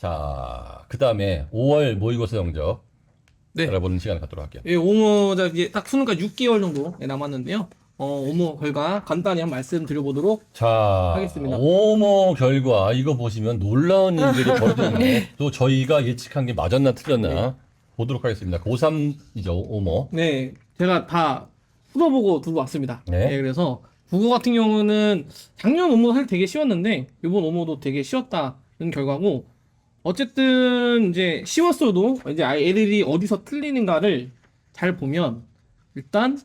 자, 그 다음에 5월 모의고사 성적 네. 알아보는 시간을 갖도록 할게요. 예, 오모 자 이제 딱 수능까지 6개월 정도 남았는데요. 어, 오모 결과 간단히 한 말씀 드려보도록 자, 하겠습니다. 오모 결과 이거 보시면 놀라운 일들이 벌어졌네. 또 저희가 예측한 게 맞았나 틀렸나 보도록 하겠습니다. 고3이죠, 오모. 네, 제가 다 풀어보고 두고 왔습니다. 네. 예, 그래서 국어 같은 경우는 작년 오모 사실 되게 쉬웠는데 이번 오모도 되게 쉬웠다는 결과고 어쨌든 이제 쉬웠어도 이제 아이 애들이 어디서 틀리는가를 잘 보면 일단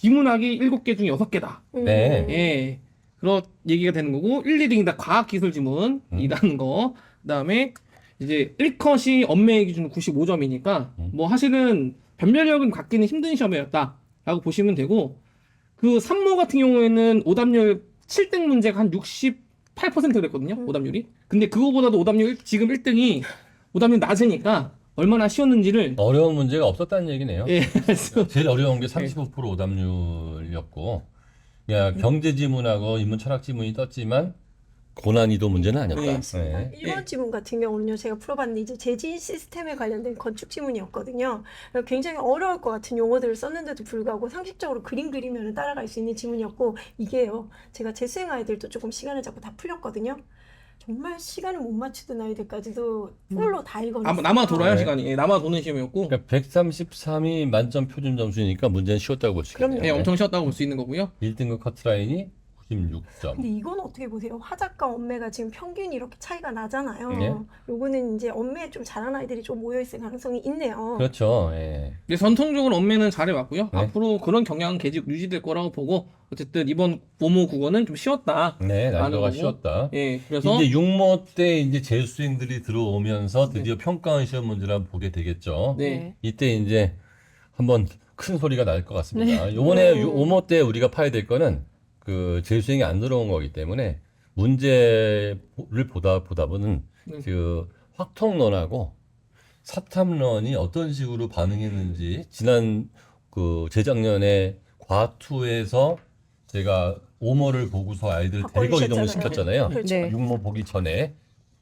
비문학이 7개 중에 6개다. 네. 예. 그런 얘기가 되는 거고 1, 2등이 다 과학 기술 지문이라는 거. 그다음에 이제 1컷이 엄매의 기준 95점이니까 음. 뭐 사실은 변별력은 갖기는 힘든 시험이었다라고 보시면 되고 그 3모 같은 경우에는 오답률 7등 문제가 한 68% 그랬거든요. 음. 오답률이. 근데 그거보다도 오답률 지금 1등이 오답률 낮으니까 얼마나 쉬웠는지를 어려운 문제가 없었다는 얘기네요. 예. 그래서 제일 어려운 게 35% 오답률이었고, 야, 경제 지문하고 인문 철학 지문이 떴지만 고난이도 문제는 아니었다. 네. 네. 1번 지문 같은 경우는요, 제가 풀어봤는데 이제 재진 시스템에 관련된 건축 지문이었거든요. 굉장히 어려울 것 같은 용어들을 썼는데도 불구하고 상식적으로 그림 그리면 따라갈 수 있는 지문이었고, 이게요, 제가 재수생 아이들도 조금 시간을 잡고 다 풀렸거든요. 정말 시간을 못 맞추던 아이들까지도 풀로 다 읽어냈어요. 아마 남아 돌아요 네. 시간이. 예, 남아 도는 시험이었고. 그러니까 133이 만점 표준 점수니까 문제는 쉬웠다고 볼 수 있겠네요. 예, 엄청 쉬웠다고 볼 수 있는 거고요. 1등급 커트라인이 96점. 근데 이건 어떻게 보세요? 화작과 엄매가 지금 평균이 이렇게 차이가 나잖아요. 네. 요거는 이제 엄매에 좀 잘하는 아이들이 좀 모여있을 가능성이 있네요. 그렇죠. 예. 근데 전통적으로 엄매는 잘해왔고요. 네. 앞으로 그런 경향은 계속 유지될 거라고 보고 어쨌든 이번 모모 국어는 좀 쉬웠다. 네, 난이도가 거고. 쉬웠다. 예, 그래서 이제 육모 때 이제 재수생들이 들어오면서 드디어 평가원 시험 문제를 한번 보게 되겠죠. 네. 이때 이제 한번 큰 소리가 날 것 같습니다. 요번에 네. 유- 오모 때 우리가 파야 될 거는 그 재수생이 안 들어온 거기 때문에 문제를 보다 보다 보는 네. 그 확통론하고 사탐론이 어떤 식으로 반응했는지 지난 그 재작년에 과투에서 제가 오모를 보고서 아이들 대거 이동을. 시켰잖아요. 그렇죠. 네. 육모 보기 전에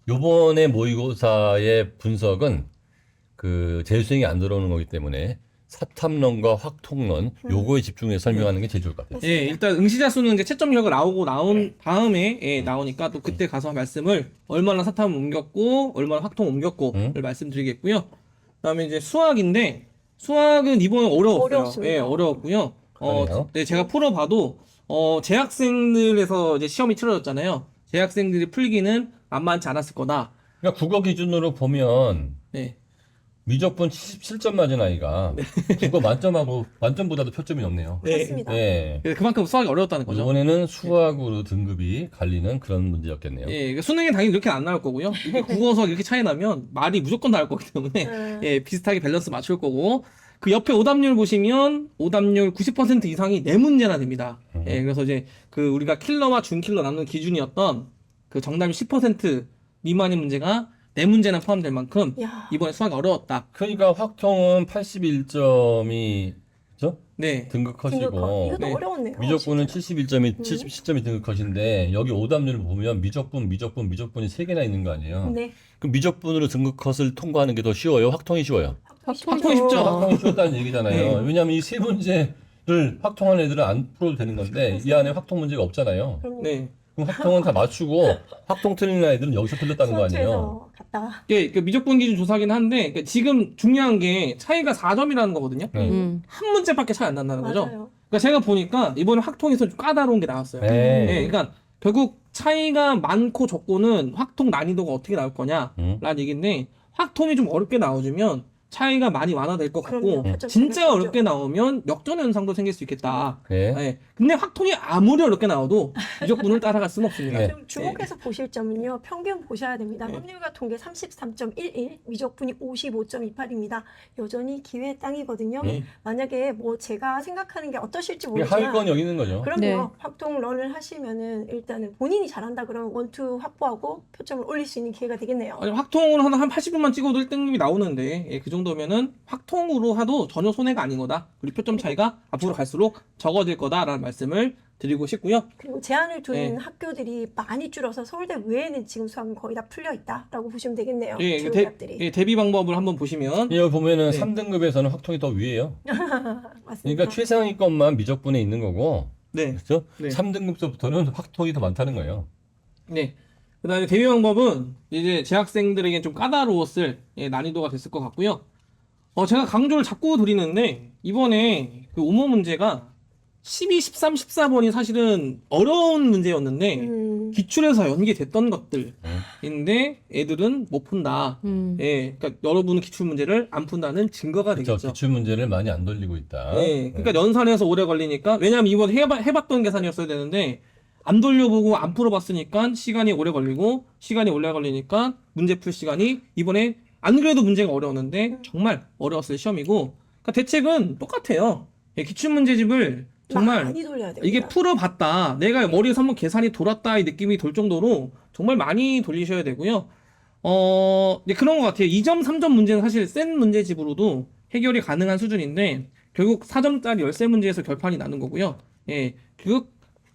요번에 모의고사의 분석은 그 재수생이 안 들어오는 거기 때문에 사탐론과 확통론 요거에 집중해 서 설명하는 게 제일 좋을 것 같아요. 예, 일단 응시자 수는 이제 채점 결과 나오고 나온 다음에 예, 나오니까 또 그때 가서 말씀을 얼마나 사탐 옮겼고 얼마나 확통 옮겼고를 음. 말씀드리겠고요. 그다음에 이제 수학인데 수학은 이번에 어려웠어요. 어려웠습니다. 예, 어려웠고요. 어, 그러네요. 네, 제가 풀어봐도 어, 재학생들에서 이제 시험이 치러졌잖아요. 재학생들이 풀기는 만만치 않았을 거다. 그러니까 국어 기준으로 보면 네. 미적분 77점 맞은 아이가 국어 만점하고 만점보다도 표점이 높네요. 네. 그렇습니다. 네. 그래서 그만큼 수학이 어려웠다는 거죠. 이번에는 수학으로 등급이 갈리는 그런 문제였겠네요. 예, 그러니까 수능에 당연히 이렇게 안 나올 거고요. 이게 국어 수학 이렇게 차이 나면 말이 무조건 나올 거기 때문에 네. 예, 비슷하게 밸런스 맞출 거고 그 옆에 오답률 보시면 오답률 90% 이상이 네 문제나 됩니다. 음. 예, 그래서 이제 그 우리가 킬러와 준킬러 나누는 기준이었던 그 정답이 10% 미만의 문제가 네 문제나 포함될 만큼 야, 이번에 수학이 어려웠다. 그러니까 확통은 81점이 죠 네. 등급 컷이고 등급컷. 이것도 네. 어려웠네요. 미적분은 진짜. 71점이 음. 77점이 등급 컷인데 여기 오답률을 보면 미적분, 미적분, 미적분이 세 개나 있는 거 아니에요? 네. 그럼 미적분으로 등급 컷을 통과하는 게 더 쉬워요? 확통이 쉬워요? 확통이 쉽죠. 확통이 쉬웠다는 얘기잖아요. 네. 왜냐하면 이 세 문제를 확통한 애들은 안 풀어도 되는 건데 이 안에 확통 문제가 없잖아요. 네. 그럼 확통은 다 맞추고 확통 틀린 애들은 여기서 틀렸다는 거 아니에요? 수학처에서 갔다. 이게 그 미적분 기준 조사긴 한데 그 지금 중요한 게 차이가 4점이라는 거거든요. 네. 음. 한 문제밖에 차이 안 난다는 거죠. 맞아요. 그러니까 제가 보니까 이번에 확통에서 좀 까다로운 게 나왔어요. 네. 예, 그러니까 결국 차이가 많고 적고는 확통 난이도가 어떻게 나올 거냐라는 음. 얘기인데 확통이 좀 어렵게 나와주면 차이가 많이 완화될 것 같고 그럼요. 진짜 어렵게 나오면 역전 현상도 생길 수 있겠다. 네. 예. 근데 확통이 아무리 어렵게 나와도 무조건을 따라갈 수는 없습니다. 네. 좀 주목해서 보실 점은요. 평균 보셔야 됩니다. 네. 확률과 통계 33.11, 미적분이 55.28입니다. 여전히 기회의 땅이거든요. 네. 만약에 뭐 제가 생각하는 게 어떠실지 이게 모르지만 하위권 여기 있는 거죠. 그럼요. 네. 확통 런을 하시면은 일단은 본인이 잘한다 그러면 원투 확보하고 표점을 올릴 수 있는 기회가 되겠네요. 아니, 확통으로 한, 한 80분만 찍어도 1등급이 나오는데 예, 그 정도면은 확통으로 하도 전혀 손해가 아닌 거다. 그리고 표점 차이가 앞으로 갈수록 적어질 거다라는 말씀을 드리고 싶고요. 그리고 제한을 둔 네. 학교들이 많이 줄어서 서울대 외에는 지금 수학은 거의 다 풀려 있다라고 보시면 되겠네요. 예, 주요 대, 대학들이. 예, 대비 방법을 한번 보시면 여기 보면은 네. 3등급에서는 확통이 더 위에요. 맞습니다. 그러니까 최상위 것만 미적분에 있는 거고, 네, 그렇죠? 네. 3등급서부터는 확통이 더 많다는 거예요. 네. 그다음에 대비 방법은 이제 재학생들에게 좀 까다로웠을 예, 난이도가 됐을 것 같고요. 어, 제가 강조를 자꾸 드리는데 이번에 그 오모 문제가 12, 13, 14번이 사실은 어려운 문제였는데 음, 기출에서 연계됐던 것들인데 애들은 못 푼다. 음. 예, 그러니까 여러분은 기출 문제를 안 푼다는 증거가 그렇죠. 되겠죠. 기출 문제를 많이 안 돌리고 있다. 예, 그러니까 연산해서 오래 걸리니까 왜냐하면 이번 해봐, 해봤던 계산이었어야 되는데 안 돌려보고 안 풀어봤으니까 시간이 오래 걸리고 시간이 오래 걸리니까 문제 풀 시간이 이번에 안 그래도 문제가 어려웠는데 정말 어려웠을 시험이고 그러니까 대책은 똑같아요. 예, 기출 문제집을 정말 많이 돌려야 돼요. 이게 풀어봤다. 내가 머리에서 한번 계산이 돌았다. 이 느낌이 돌 정도로 정말 많이 돌리셔야 되고요. 어, 이제 그런 것 같아요. 2점, 3점 문제는 사실 센 문제집으로도 해결이 가능한 수준인데, 결국 4점짜리 열세 문제에서 결판이 나는 거고요. 예. 그,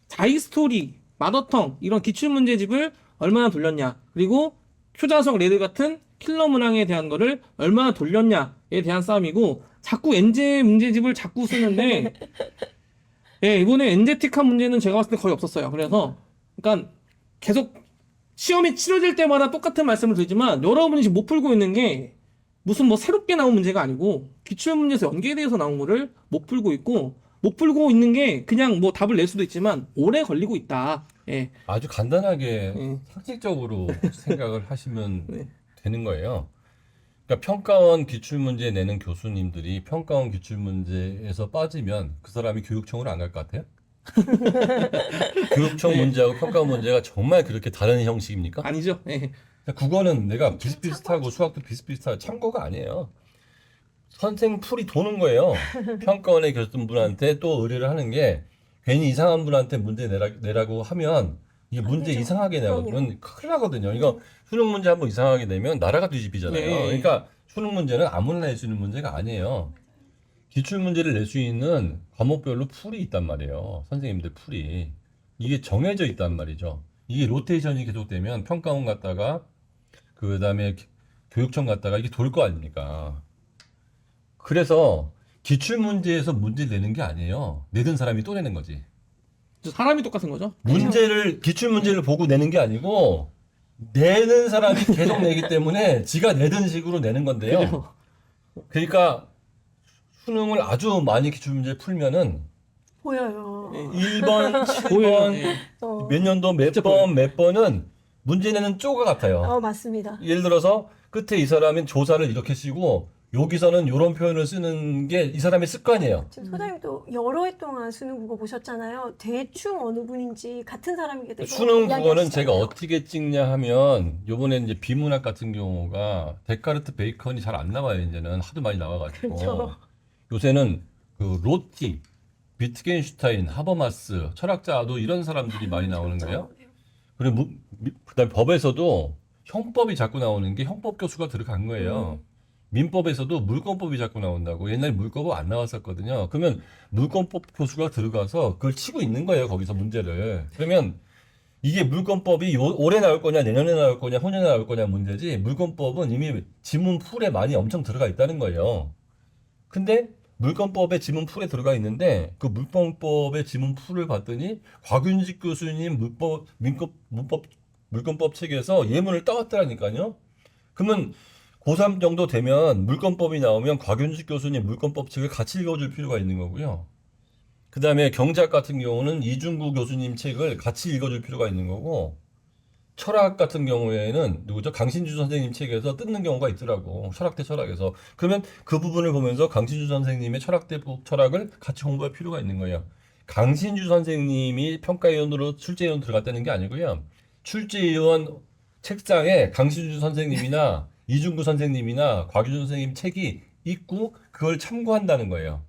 자이스토리, 마더텅, 이런 기출 문제집을 얼마나 돌렸냐. 그리고 효자석 레드 같은 킬러 문항에 대한 거를 얼마나 돌렸냐에 대한 싸움이고, 자꾸 엔제 문제집을 자꾸 쓰는데, 예, 이번에 엔제틱한 문제는 제가 봤을 때 거의 없었어요. 그래서, 그러니까 계속 시험이 치러질 때마다 똑같은 말씀을 드리지만 여러분이 지금 못 풀고 있는 게 무슨 뭐 새롭게 나온 문제가 아니고 기출 문제에서 연계돼서 나온 거를 못 풀고 있고 못 풀고 있는 게 그냥 뭐 답을 낼 수도 있지만 오래 걸리고 있다. 예. 아주 간단하게 예. 상식적으로 생각을 하시면 네. 되는 거예요. 그러니까 평가원 기출 문제 내는 교수님들이 평가원 기출 문제에서 빠지면 그 사람이 교육청으로 안 갈 것 같아요? 교육청 네. 문제하고 평가원 문제가 정말 그렇게 다른 형식입니까? 아니죠. 예. 그러니까 국어는 내가 비슷비슷하고 수학도 비슷비슷하고 참고가 아니에요. 선생 풀이 도는 거예요. 평가원의 교수분한테 또 의뢰를 하는 게 괜히 이상한 분한테 문제 내라, 내라고 하면 이게 안 문제 되죠. 이상하게. 내면 큰일 나거든요. 이거 수능 문제 한번 이상하게 내면 나라가 뒤집히잖아요. 네. 그러니까 수능 문제는 아무나 낼 수 있는 문제가 아니에요. 기출 문제를 낼 수 있는 과목별로 풀이 있단 말이에요. 선생님들 풀이. 이게 정해져 있단 말이죠. 이게 로테이션이 계속되면 평가원 갔다가 그 다음에 교육청 갔다가 이게 돌 거 아닙니까? 그래서 기출 문제에서 문제 내는 게 아니에요. 내든 사람이 또 내는 거지. 사람이 똑같은 거죠. 문제를 기출 문제를 보고 내는 게 아니고 내는 사람이 계속 내기 때문에 지가 내든 식으로 내는 건데요. 그러니까 수능을 아주 많이 기출 문제 풀면은 보여요. 예. 1번, 보여요. 7번 예. 어, 몇 년도 몇 진짜 보여요. 번몇 번은 문제 내는 쪼가 같아요. 어, 맞습니다. 예를 들어서 끝에 이 사람은 조사를 이렇게 쓰고 여기서는 이런 표현을 쓰는 게 이 사람의 습관이에요. 지금 소장님도 여러 해 동안 수능 국어 보셨잖아요. 대충 어느 분인지 같은 사람이게 수능 국어는 제가 어떻게 찍냐 하면 요번에 이제 비문학 같은 경우가 데카르트 베이컨이 잘 안 나와요 이제는. 하도 많이 나와가지고. 그렇죠. 요새는 그 로티 비트겐슈타인 하버마스 철학자도 이런 사람들이 많이 나오는 거예요. 그리고 무- 미- 그다음에 법에서도 형법이 자꾸 나오는 게 형법 교수가 들어간 거예요 민법에서도 물권법이 자꾸 나온다고 옛날에 물권법 안 나왔었거든요 그러면 물권법 교수가 들어가서 그걸 치고 있는 거예요 거기서 문제를 그러면 이게 물권법이 요- 올해 나올 거냐 내년에 나올 거냐 후년에 나올 거냐 문제지 물권법은 이미 지문 풀에 많이 엄청 들어가 있다는 거예요. 근데 물권법의 지문 풀에 들어가 있는데 그 물권법의 지문 풀을 봤더니 곽윤식 교수님 물법 민법 물권법 책에서 예문을 따왔더라니까요. 그러면 고3 정도 되면 물권법이 나오면 곽윤식 교수님 물권법 책을 같이 읽어줄 필요가 있는 거고요. 그 다음에 경제학 같은 경우는 이중구 교수님 책을 같이 읽어줄 필요가 있는 거고, 철학 같은 경우에는 누구죠? 강신주 선생님 책에서 뜯는 경우가 있더라고. 철학대 철학에서. 그러면 그 부분을 보면서 강신주 선생님의 철학대 부- 철학을 같이 공부할 필요가 있는 거예요. 강신주 선생님이 평가위원으로 출제위원 들어갔다는 게 아니고요. 출제위원 책상에 강신주 선생님이나 이중구 선생님이나 곽유준 선생님 책이 있고 그걸 참고한다는 거예요.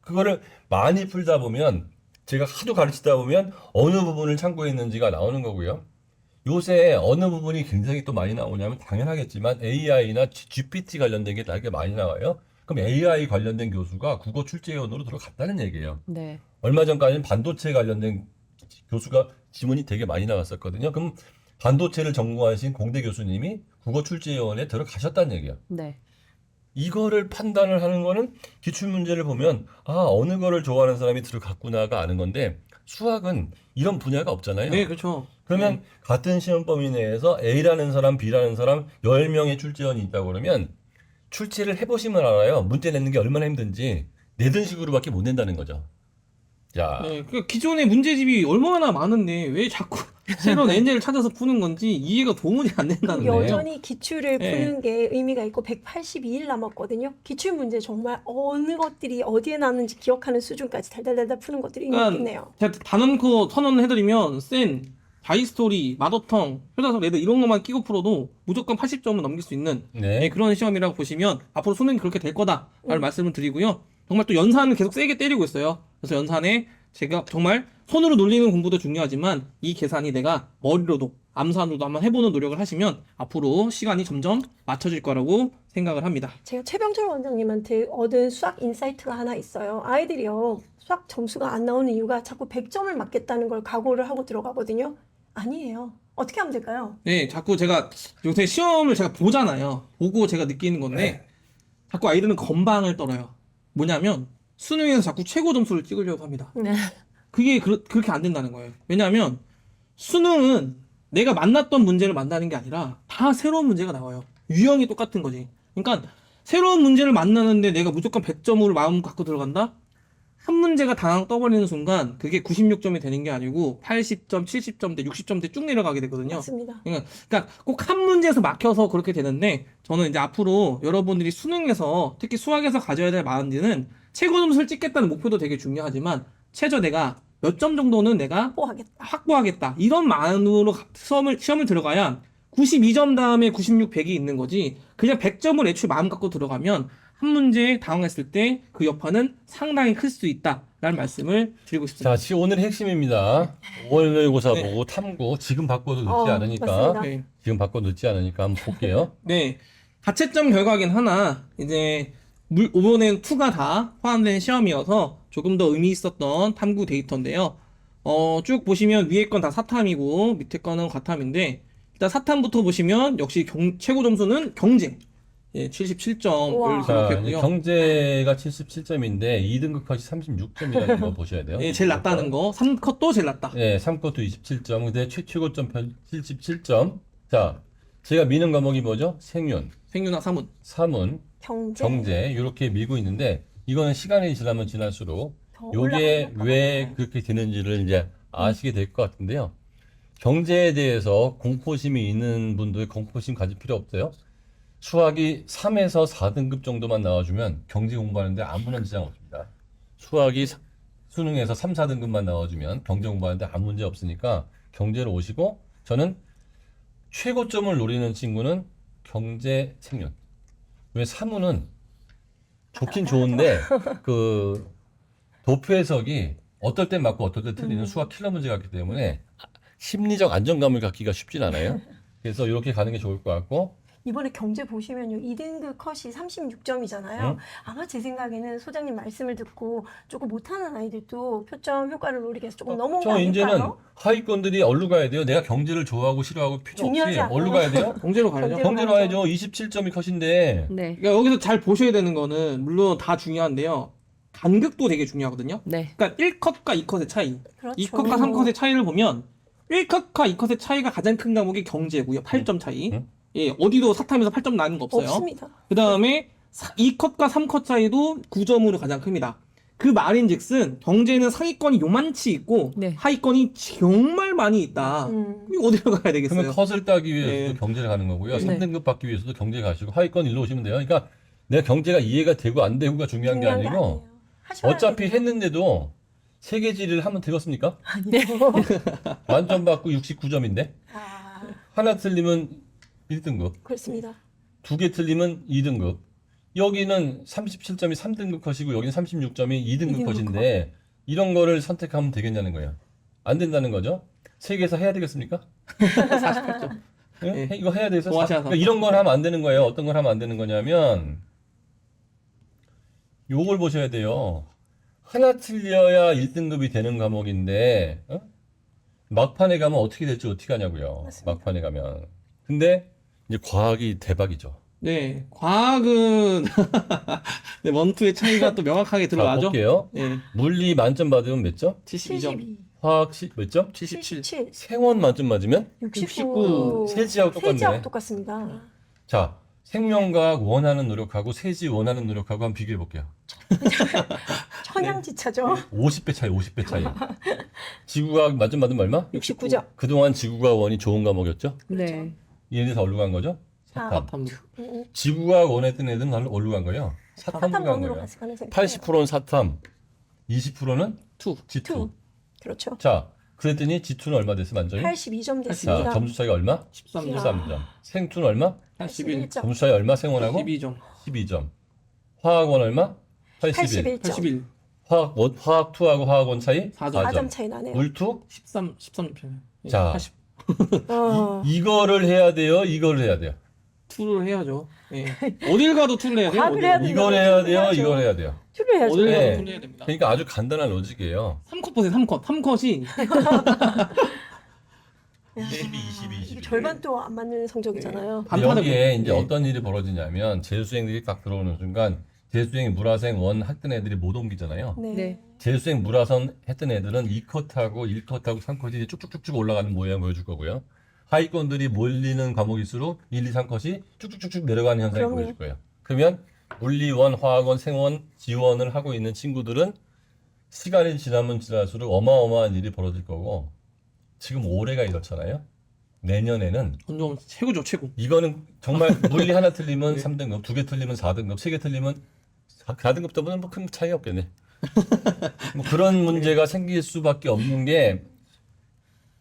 그거를 많이 풀다 보면 제가 하도 가르치다 보면 어느 부분을 참고했는지가 나오는 거고요. 요새 어느 부분이 굉장히 또 많이 나오냐면 당연하겠지만 AI나 GPT 관련된 게 되게 많이 나와요. 그럼 AI 관련된 교수가 국어 출제위원으로 들어갔다는 얘기예요. 네. 얼마 전까지는 반도체 관련된 교수가 지문이 되게 많이 나왔었거든요. 그럼 반도체를 전공하신 공대 교수님이 국어 출제위원회에 들어가셨다는 얘기야. 네. 이거를 판단을 하는 거는 기출 문제를 보면 아 어느 거를 좋아하는 사람이 들어갔구나가 아는 건데 수학은 이런 분야가 없잖아요. 네, 그렇죠. 그러면 같은 시험 범위 내에서 A라는 사람, B라는 사람 10명의 출제원이 있다고 그러면 출제를 해 보시면 알아요. 문제 내는 게 얼마나 힘든지 내던 식으로밖에 못 낸다는 거죠. 자, 네, 그 기존의 문제집이 얼마나 많은데 왜 자꾸 새로운 엔젤을 찾아서 푸는 건지 이해가 도무지 안 된다는 거예요. 여전히 기출을 네. 푸는 게 의미가 있고 182일 남았거든요. 기출 문제 정말 어느 것들이 어디에 나왔는지 기억하는 수준까지 달달달달 푸는 것들이 의미 그러니까 있겠네요. 제가 단언코 선언해드리면 센, 바이스토리, 마더텅, 효자성 레드 이런 것만 끼고 풀어도 무조건 80점을 넘길 수 있는 네. 네, 그런 시험이라고 보시면 앞으로 수능이 그렇게 될 거다라는 음. 말씀을 드리고요. 정말 또 연산은 계속 세게 때리고 있어요. 그래서 연산에 제가 정말 손으로 놀리는 공부도 중요하지만 이 계산이 내가 머리로도 암산으로도 한번 해보는 노력을 하시면 앞으로 시간이 점점 맞춰질 거라고 생각을 합니다. 제가 최병철 원장님한테 얻은 수학 인사이트가 하나 있어요. 아이들이요. 수학 점수가 안 나오는 이유가 자꾸 100점을 맞겠다는 걸 각오를 하고 들어가거든요. 아니에요. 어떻게 하면 될까요? 네, 자꾸 제가 요새 시험을 제가 보잖아요. 보고 제가 느끼는 건데 자꾸 아이들은 건방을 떨어요. 뭐냐면 수능에서 자꾸 최고 점수를 찍으려고 합니다. 네. 그게 그, 그렇게 안 된다는 거예요. 왜냐하면 수능은 내가 만났던 문제를 만나는 게 아니라 다 새로운 문제가 나와요. 유형이 똑같은 거지. 그러니까 새로운 문제를 만나는데 내가 무조건 100점으로 마음 갖고 들어간다? 한 문제가 당황 떠버리는 순간 그게 96점이 되는 게 아니고 80점, 70점대, 60점대 쭉 내려가게 되거든요. 맞습니다. 그러니까 꼭한 문제에서 막혀서 그렇게 되는데 저는 이제 앞으로 여러분들이 수능에서 특히 수학에서 가져야 될 마인드는 최고 점수를 찍겠다는 목표도 되게 중요하지만 최저 내가 몇 점 정도는 내가 확보하겠다. 확보하겠다 이런 마음으로 가- 시험을 시험을 들어가야 92점 다음에 96, 100이 있는 거지 그냥 100점을 애초에 마음 갖고 들어가면 한 문제에 당황했을 때 그 여파는 상당히 클 수 있다 라는 말씀을 드리고 싶습니다. 자, 지금 오늘의 핵심입니다. 오늘고사 네. 보고 탐구 지금 바꿔도 늦지 어, 않으니까 맞습니다. 네. 지금 바꿔도 늦지 않으니까 한번 볼게요. 네. 가채점 결과긴 하나, 이제, 물, 이번엔 2가 다 포함된 시험이어서 조금 더 의미 있었던 탐구 데이터인데요. 어, 쭉 보시면 위에 건 다 사탐이고, 밑에 거는 과탐인데, 일단 사탐부터 보시면 역시 경- 최고 점수는 경제. 예, 77점을 우와. 자, 이제 기록했고요. 경제가 77점인데 2등급 컷이 36점이라는 거 보셔야 돼요. 예, 제일 낮다는 거. 3컷도 제일 낮다. 네, 3컷도 27점. 근데 최, 최고점 77점. 자, 제가 미는 과목이 뭐죠? 생윤, 생윤학 사문. 사문, 경제. 경제 이렇게 밀고 있는데 이거는 시간이 지나면 지날수록 더 요게. 왜 그렇게 되는지를 이제 아시게 될 것 같은데요. 경제에 대해서 공포심이 있는 분들 공포심 가질 필요 없어요. 수학이 3에서 4등급 정도만 나와주면 경제 공부하는데 아무런 지장 없습니다. 수학이 사- 수능에서 3, 4등급만 나와주면 경제 공부하는데 아무 문제 없으니까 경제로 오시고 저는 최고점을 노리는 친구는 경제 생윤. 왜 사무는 좋긴 좋은데 그 도표 해석이 어떨 땐 맞고 어떨 땐 틀리는 수학 킬러 문제 같기 때문에 심리적 안정감을 갖기가 쉽진 않아요. 그래서 이렇게 가는 게 좋을 것 같고 이번에 경제 보시면요. 2등급 컷이 36점이잖아요. 응? 아마 제 생각에는 소장님 말씀을 듣고 조금 못하는 아이들도 표점 효과를 노리기 위해서 조금 넘어온 거저 이제는? 하위권들이 어디로 가야 돼요? 내가 경제를 좋아하고 싫어하고 필요 없이. 어디로 가야 돼요? 경제로 가야죠. 경제로 와야죠. 27점이 컷인데 네. 그러니까 여기서 잘 보셔야 되는 거는 물론 다 중요한데요. 간극도 되게 중요하거든요. 네. 그러니까 1컷과 2컷의 차이. 그렇죠. 2컷과 3컷의 차이를 보면 1컷과 2컷의 차이가 가장 큰 과목이 경제고요. 8점 차이. 응? 예, 어디도 사탐에서 8점 나는 거 없어요. 없습니다. 그 다음에 2컷과 3컷 차이도 9점으로 가장 큽니다. 그 말인즉슨 경제는 상위권이 요만치 있고 네. 하위권이 정말 많이 있다. 음. 어디로 가야 되겠어요? 그러면 컷을 따기 위해서도 네. 경제를 가는 거고요. 네. 3등급 받기 위해서도 경제 가시고 하위권 일로 오시면 돼요. 그러니까 내가 경제가 이해가 되고 안 되고가 중요한 게 중요한 게 아니고. 하셔야 어차피 돼요. 했는데도 세계지를 하면 되겠습니까? 아니요. 만점 받고 69점인데 아, 하나 틀리면 1등급, 그렇습니다. 두 개 틀리면 2등급. 여기는 37점이 3등급 컷이고 여기는 36점이 2등급 2등급 컷인데 이런 거를 선택하면 되겠냐는 거예요. 안 된다는 거죠. 세계에서 해야 되겠습니까? 48점. 예? 네. 해- 이거 해야 돼서 뭐 하셔서. 그러니까 이런 걸 하면 안 되는 거예요. 어떤 걸 하면 안 되는 거냐면 요걸 보셔야 돼요. 하나 틀려야 1등급이 되는 과목인데 어? 막판에 가면 어떻게 될지 어떻게 하냐고요. 맞습니다. 막판에 가면. 근데 이제 과학이 대박이죠. 네, 과학은 네, 원투의 차이가 또 명확하게 자, 드러나죠. 볼게요. 네, 물리 만점 받으면 몇 점? 72점, 72, 화학 시, 몇 점? 77. 77, 생원 만점 맞으면? 69. 세지하고 똑같네. 세지하고 똑같습니다. 자, 생명과학 원하는 노력하고 세지 원하는 노력하고 한번 비교해 볼게요. 천양지차죠. 50배 차이, 50배 차이. 지구과학 만점 받으면 얼마? 69점. 그동안 지구과학 원이 좋은 과목이었죠? 네. 얘네 다 어디로 간 거죠? 아. 사탐. 탐. 음, 지구과학 원했던 애들은 다 어디로 간 거예요? 사탐으로 간 사탐원으로 거예요. 갔을 가능성이 80%는 사탐, 20%는 투. G2. 투. 그렇죠. 자, 그랬더니 G2는 얼마 됐어, 만점이? 82점 자, 됐습니다. 점수 차이가 얼마? 13점, 13점. 생투는 얼마? 81, 81점. 점수 차이 얼마? 생원하고? 12점, 12점. 화학원 얼마? 81. 81점. 81, 화학 원, 화학 2하고 화학원 차이? 4점. 4점 차이 나네요. 물투? 13, 13점. 네, 자. 80. 어, 이거를 해야 돼요. 이걸 해야 돼요. 투를 해야죠. 예. 어딜 가도 투를 해야 돼요. 과학을 해야 가도. 이걸 해야 돼요. 해야죠. 이걸 해야 돼요. 툴을 해야죠. 어딜 가도 네. 투를 해야 됩니다. 그러니까 아주 간단한 로직이에요. 3컷 보세요, 3컷. 3컷이 22, 22, 이게 22. 절반도 안 맞는 성적이잖아요. 반타작. 여기에 이제 네. 어떤 일이 벌어지냐면 재수생들이 딱 들어오는 순간 재수생 물화생 원 했던 애들이 못 옮기잖아요. 네. 네. 재수생 물화선 했던 애들은 2컷하고 1컷하고 3컷이 쭉쭉쭉쭉 올라가는 모양 보여줄 거고요. 하위권들이 몰리는 과목일수록 1, 2, 3컷이 쭉쭉쭉쭉 내려가는 현상이 그럼요. 보여줄 거예요. 그러면 물리원, 화학원, 생원, 지원을 하고 있는 친구들은 시간이 지나면 지날수록 어마어마한 일이 벌어질 거고 지금 올해가 이렇잖아요. 내년에는 최고죠, 최고. 이거는 정말 물리 하나 틀리면 네. 3등급, 두 개 틀리면 4등급, 세 개 틀리면 4등급 때문에 뭐큰 차이 없겠네. 뭐 그런 문제가 생길 수밖에 없는 게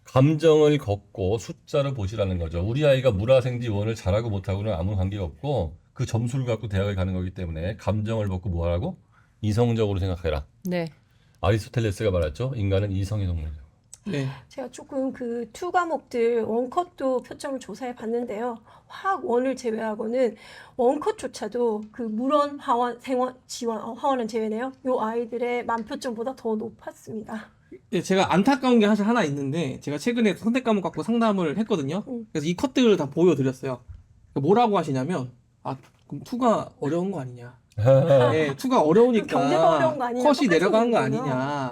감정을 걷고 숫자를 보시라는 거죠. 우리 아이가 물화생지 원을 잘하고 못하고는 아무 관계가 없고 그 점수를 갖고 대학을 가는 거기 때문에 감정을 벗고 뭐하라고? 이성적으로 생각해라. 네. 아리스토텔레스가 말했죠. 인간은 이성의 동물이라고. 네. 제가 조금 그 투 과목들 원컷도 표점을 조사해 봤는데요. 화학 원을 제외하고는 원컷조차도 그 물원, 화원, 생원, 지원, 어, 화원은 제외네요. 요 아이들의 만표점보다 더 높았습니다. 네, 제가 안타까운 게 사실 하나 있는데 제가 최근에 선택 과목 갖고 상담을 했거든요. 음. 그래서 이 컷들을 다 보여드렸어요. 그러니까 뭐라고 하시냐면 아 그럼 투가 어려운 거 아니냐? 네, 투가 어려우니까 그 경제가 어려운 거 아니냐? 컷이 똑같은 내려간 거 거구나.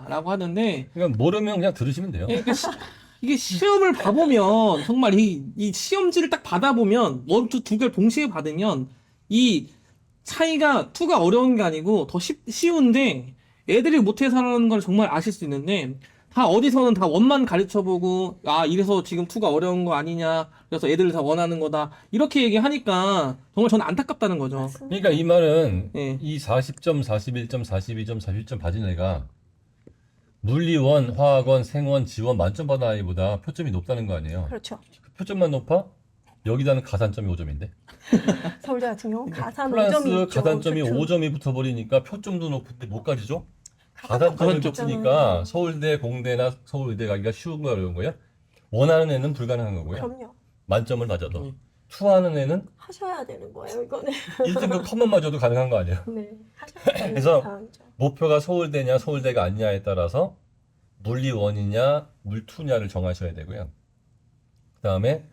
아니냐라고 하는데 그러니까 모르면 그냥 들으시면 돼요. 예, 그러니까 시- 이게 시험을 봐보면 정말 이, 이 시험지를 딱 받아보면 원투 두 개를 동시에 받으면 이 차이가 투가 어려운 게 아니고 더 쉽, 쉬운데 애들이 못해서라는 걸 정말 아실 수 있는데 다 어디서는 다 원만 가르쳐보고 아 이래서 지금 투가 어려운 거 아니냐 그래서 애들 다 원하는 거다 이렇게 얘기하니까 정말 저는 안타깝다는 거죠. 그러니까 이 말은 예. 이 40점, 41점, 42점, 41점 받은 애가 물리원, 화학원, 생원, 지원 만점 받은 아이보다 표점이 높다는 거 아니에요. 그렇죠. 그 표점만 높아? 여기다는 가산점이 5점인데. 서울대 같은 경우 가산 플러스 5점이 있죠. 가산점이 그렇죠. 5점이 붙어버리니까 표점도 높은데 못 가지죠? 가산점이 가산점. 붙으니까 서울대, 공대나 서울의대 가기가 쉬운 거 어려운 거야? 원하는 애는 불가능한 거고요. 그럼요. 만점을 맞아도. 음. 투하는 애는 하셔야 되는 거예요, 이거는. 1등급 컷만 맞아도 가능한 거 아니에요? 네. 하셔야 되는 그래서 상황이죠. 목표가 서울대냐 서울대가 아니냐에 따라서 물리원이냐 물투냐를 정하셔야 되고요. 그 다음에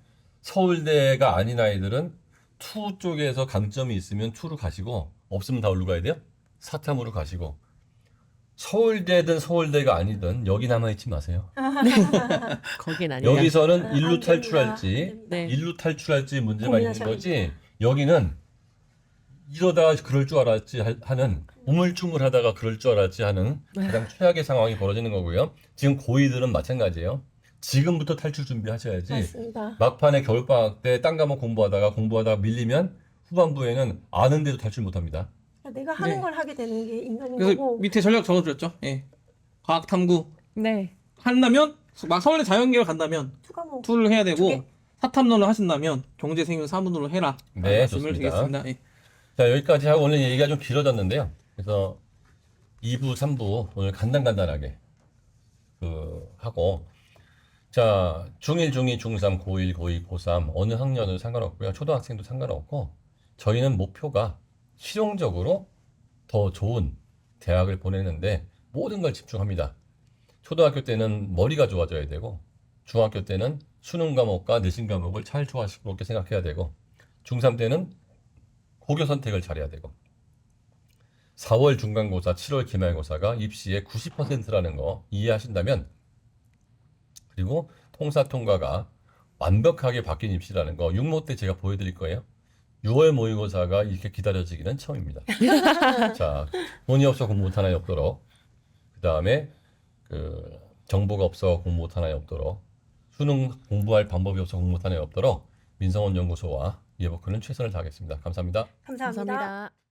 서울대가 아닌 아이들은 투 쪽에서 강점이 있으면 투로 가시고 없으면 다 어디로 가야 돼요? 사탐으로 가시고 서울대든 서울대가 아니든 여기 남아 있지 마세요. 거긴 아니야. 여기서는 아, 일루 됩니다. 탈출할지. 네. 일루 탈출할지 문제가 있는 고민하셔야 거지 여기는 이러다 그럴 줄 알았지 하- 하는 우물쭈물하다가 그럴 줄 알았지 하는 네. 가장 최악의 상황이 벌어지는 거고요. 지금 고2들은 마찬가지예요. 지금부터 탈출 준비하셔야지 맞습니다. 막판에 겨울방학 때 딴 과목 공부하다가 공부하다가 밀리면 후반부에는 아는데도 탈출 못합니다. 내가 하는 네. 걸 하게 되는 게 인간인 그래서 거고. 밑에 전략 적어드렸죠. 예. 과학 탐구 네. 한다면 막 서울대 자연계열 간다면 투 과목. 투를 해야 두 되고 개. 사탐론을 하신다면 경제생윤 3분으로 해라. 네, 말씀을 좋습니다. 드리겠습니다. 예. 자 여기까지 하고 오늘 얘기가 좀 길어졌는데요. 그래서 2부, 3부 오늘 간단간단하게 그 하고 자 중1, 중2, 중3, 고1, 고2, 고3 어느 학년은 상관없고요. 초등학생도 상관없고 저희는 목표가 실용적으로 더 좋은 대학을 보내는데 모든 걸 집중합니다. 초등학교 때는 머리가 좋아져야 되고 중학교 때는 수능 과목과 내신 과목을 잘 그렇게 생각해야 되고 중3 때는 고교 선택을 잘해야 되고 4월 중간고사, 7월 기말고사가 입시의 90%라는 거 이해하신다면 그리고 통사 통과가 완벽하게 바뀐 입시라는 거 6모 때 제가 보여드릴 거예요. 6월 모의고사가 이렇게 기다려지기는 처음입니다. 자, 돈이 없어 공부 못하는 아이 없도록 그 다음에 그 정보가 없어 공부 못하는 아이 없도록 수능 공부할 방법이 없어 공부 못하는 아이 없도록 민성원 연구소와 예보크는 최선을 다하겠습니다. 감사합니다. 감사합니다. 감사합니다.